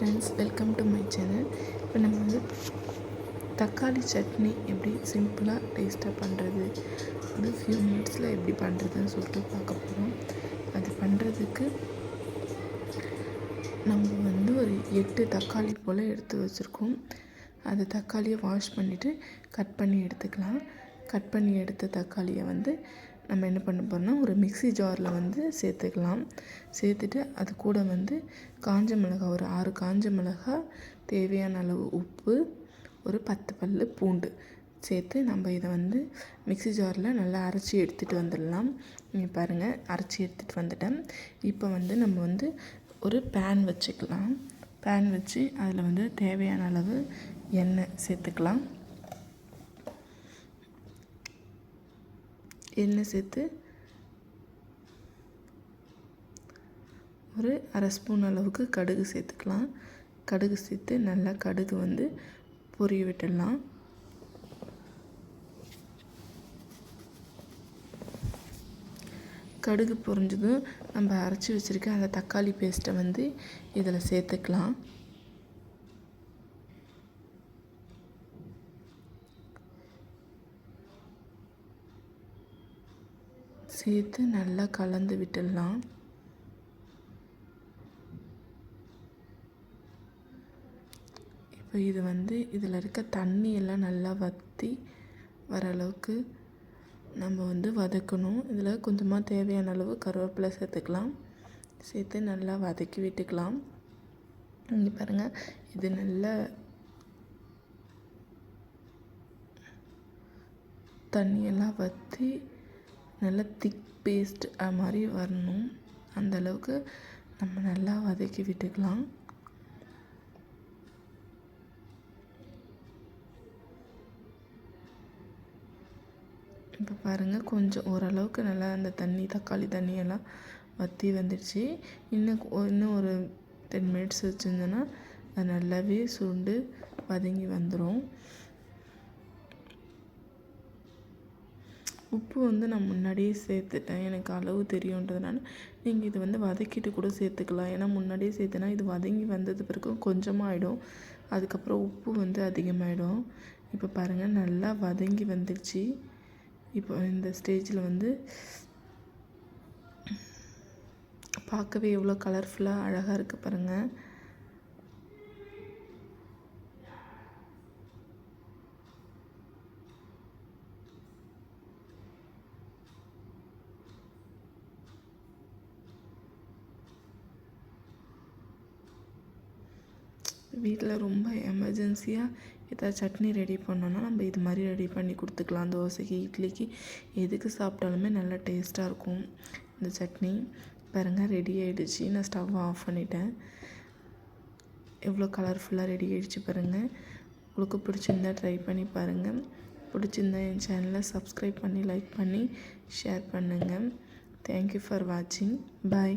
Friends welcome to my channel இப்போ நம்ம வந்து தக்காளி சட்னி எப்படி சிம்பிளாக டேஸ்ட்டாக பண்ணுறது வந்து ஃபியூ மினிட்ஸில் எப்படி பண்ணுறதுன்னு சொல்லிட்டு பார்க்க போகிறோம் அது பண்ணுறதுக்கு நம்ம வந்து ஒரு எட்டு தக்காளி போல் எடுத்து வச்சுருக்கோம். அந்த தக்காளியை வாஷ் பண்ணிவிட்டு கட் பண்ணி எடுத்துக்கலாம். கட் பண்ணி எடுத்த தக்காளியை வந்து நம்ம என்ன பண்ண போகிறோம்னா ஒரு மிக்ஸி ஜாரில் வந்து சேர்த்துக்கலாம். சேர்த்துட்டு அது கூட வந்து காஞ்ச மிளகாய் ஒரு ஆறு காஞ்ச மிளகாய் தேவையான அளவு உப்பு ஒரு பத்து பல் பூண்டு சேர்த்து நம்ம இதை வந்து மிக்ஸி ஜாரில் நல்லா அரைச்சி எடுத்துகிட்டு வந்துடலாம். நீங்கள் பாருங்கள் அரைச்சி எடுத்துகிட்டு வந்துட்டேன். இப்போ வந்து நம்ம வந்து ஒரு பேன் வச்சுக்கலாம். பேன் வச்சு அதில் வந்து தேவையான அளவு எண்ணெய் சேர்த்துக்கலாம். எண்ணெய் சேர்த்து ஒரு அரை ஸ்பூன் அளவுக்கு கடுகு சேர்த்துக்கலாம். கடுகு சேர்த்து நல்லா கடுகு வந்து பொரிய விட்டுடலாம். கடுகு பொரிஞ்சதும் நம்ம அரைச்சி வச்சுருக்க அந்த தக்காளி பேஸ்ட்டை வந்து இதில் சேர்த்துக்கலாம். சேர்த்து நல்லா கலந்து விட்டுடலாம். இப்போ இது வந்து இதில் இருக்க தண்ணி எல்லாம் நல்லா வற்றி வர அளவுக்கு நம்ம வந்து வதக்கணும். இதில் கொஞ்சமாக தேவையான அளவு கருவேப்பிலை சேர்த்துக்கலாம். சேர்த்து நல்லா வதக்கி விட்டுக்கலாம். இங்கே பாருங்கள் இது நல்லா தண்ணியெல்லாம் வற்றி நல்லா திக் பேஸ்ட் அது மாதிரி வரணும். அந்தளவுக்கு நம்ம நல்லா வதக்கி விட்டுக்கலாம். இப்போ பாருங்கள் கொஞ்சம் ஓரளவுக்கு நல்லா அந்த தண்ணி தக்காளி தண்ணியெல்லாம் வற்றி வந்துடுச்சு. இன்னும் இன்னும் ஒரு டென் மினிட்ஸ் வச்சுருந்தோன்னா அது நல்லாவே சுண்டு வதங்கி வந்துடும் உப்பு வந்து நான் முன்னாடியே சேர்த்துட்டேன். எனக்கு அளவு தெரியுன்றதுனால நீங்கள் இது வந்து வதக்கிட்டு கூட சேர்த்துக்கலாம். ஏன்னா முன்னாடியே சேர்த்துனா இது வதங்கி வந்தது பிறகு கொஞ்சமாக ஆகிடும் அதுக்கப்புறம் உப்பு வந்து அதிகமாகிடும் இப்போ பாருங்கள் நல்லா வதங்கி வந்துடுச்சு இப்போ இந்த ஸ்டேஜில் வந்து பார்க்கவே எவ்வளோ கலர்ஃபுல்லாக அழகாக இருக்குது பாருங்கள் வீட்டில் ரொம்ப எமர்ஜென்சியாக ஏதாவது சட்னி ரெடி பண்ணோன்னா நம்ம இது மாதிரி ரெடி பண்ணி கொடுத்துக்கலாம். தோசைக்கு இட்லிக்கு எதுக்கு சாப்பிட்டாலுமே நல்லா டேஸ்ட்டாக இருக்கும் இந்த சட்னி. பாருங்கள் ரெடி ஆகிடுச்சு நான் ஸ்டவ் ஆஃப் பண்ணிட்டேன். எவ்வளோ கலர்ஃபுல்லாக ரெடி ஆகிடுச்சு பாருங்கள் உங்களுக்கு பிடிச்சிருந்தா ட்ரை பண்ணி பாருங்கள் பிடிச்சிருந்தா என் சேனலை சப்ஸ்கிரைப் பண்ணி லைக் பண்ணி ஷேர் பண்ணுங்கள் தேங்க்யூ ஃபார் வாட்சிங் பாய்